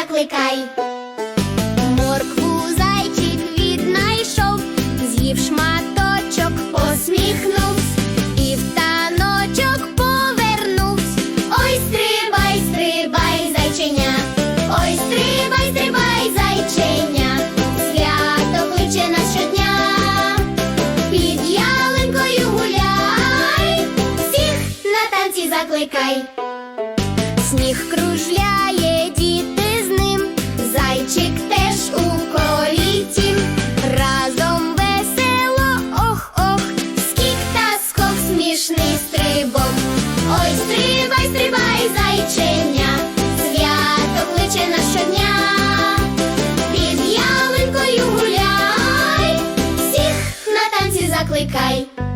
закликай. Моркву зайчик віднайшов, з'їв шматочок, посміхнув і в таночок. Ой, стрибай, стрибай, зайченя, ой, стрибай, стрибай, зайченя, свято кличе щодня, під ялинкою гуляй, всіх на танці закликай. Сніг кружля. викликай.